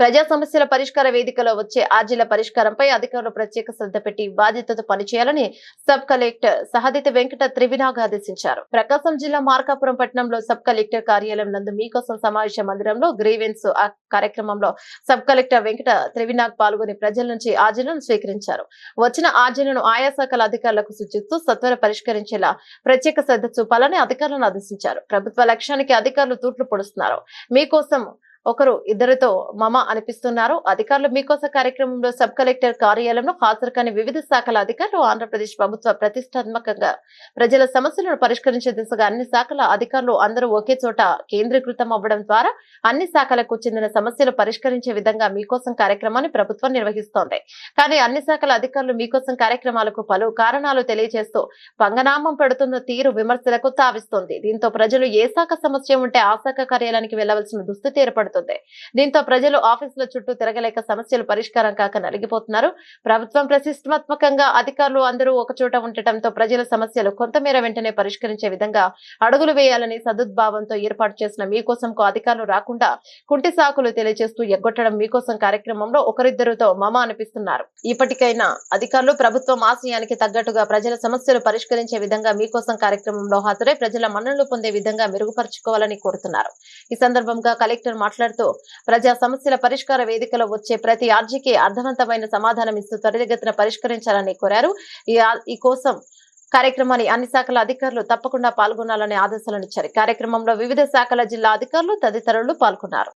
ప్రజా సమస్యల పరిష్కార వేదికలో వచ్చే ఆర్జీల పరిష్కారంపై అధికారులు ప్రత్యేక శ్రద్ధ పెట్టి బాధ్యతతో పనిచేయాలని సబ్ కలెక్టర్ సహదిత వెంకట త్రివినాగ్ ఆదేశించారు. ప్రకాశం జిల్లా మార్కాపురం పట్టణంలో సబ్ కలెక్టర్ కార్యాలయం నందు మీకోసం సమావేశ మందిరంలో గ్రీవెన్స్ కార్యక్రమంలో సబ్ కలెక్టర్ వెంకట త్రివినాగ్ పాల్గొని ప్రజల నుంచి ఆర్జీలను స్వీకరించారు. వచ్చిన ఆర్జీలను ఆయా శాఖల అధికారులకు సూచిస్తూ సత్వర పరిష్కరించేలా ప్రత్యేక శ్రద్ధ చూపాలని అధికారులను ఆదేశించారు. ప్రభుత్వ లక్ష్యానికి అధికారులు తూట్లు పొడుస్తున్నారు. మీకోసం ఒకరు ఇద్దరితో మమ అనిపిస్తున్నారు. అధికారులు మీకోసం కార్యక్రమంలో సబ్ కలెక్టర్ కార్యాలయంలో హాజరు కాని వివిధ శాఖల అధికారులు ఆంధ్రప్రదేశ్ ప్రభుత్వ ప్రతిష్టాత్మకంగా ప్రజల సమస్యలను పరిష్కరించే దిశగా అన్ని శాఖల అధికారులు అందరూ ఒకే చోట కేంద్రీకృతం అవ్వడం ద్వారా అన్ని శాఖలకు చెందిన సమస్యలు పరిష్కరించే విధంగా మీకోసం కార్యక్రమాన్ని ప్రభుత్వం నిర్వహిస్తోంది. కానీ అన్ని శాఖల అధికారులు మీకోసం కార్యక్రమాలకు పలు కారణాలు తెలియజేస్తూ పంగనామం పెడుతున్న తీరు విమర్శలకు తావిస్తోంది. దీంతో ప్రజలు ఏ శాఖ సమస్య ఉంటే ఆ శాఖ కార్యాలయానికి వెళ్ళవలసిన దుస్థితి ఏర్పడుతుంది. దీంతో ప్రజలు ఆఫీసుల చుట్టూ తిరగలేక సమస్యలు పరిష్కారం కాక నలిగిపోతున్నారు. ప్రభుత్వం ప్రతిష్టాత్మకంగా అధికారులు అందరూ ఒకచోట ఉండటంతో ప్రజల సమస్యలు కొంతమేర వెంటనే పరిష్కరించే విధంగా అడుగులు వేయాలని సదుద్భావంతో ఏర్పాటు చేసిన మీకోసం అధికారులు రాకుండా కుంటి సాకులు తెలియజేస్తూ ఎగ్గొట్టడం మీకోసం కార్యక్రమంలో ఒకరిద్దరితో మమ అనిపిస్తున్నారు. ఇప్పటికైనా అధికారులు ప్రభుత్వం ఆశయానికి తగ్గట్టుగా ప్రజల సమస్యలు పరిష్కరించే విధంగా మీకోసం కార్యక్రమంలో హాజరై ప్రజల మన్నలు పొందే విధంగా మెరుగుపరుచుకోవాలని కోరుతున్నారు. ఈ సందర్భంగా కలెక్టర్ మాట్లాడుతూ ప్రజా సమస్యల పరిష్కార వేదికలో వచ్చే ప్రతి అర్జీకి అర్థవంతమైన సమాధానం ఇస్తూ త్వరితగతిన పరిష్కరించాలని కోరారు. ఈ ఈ కోసం కార్యక్రమాన్ని అన్ని శాఖల అధికారులు తప్పకుండా పాల్గొనాలని ఆదేశాలను ఇచ్చారు. కార్యక్రమంలో వివిధ శాఖల జిల్లా అధికారులు తదితరులు పాల్గొన్నారు.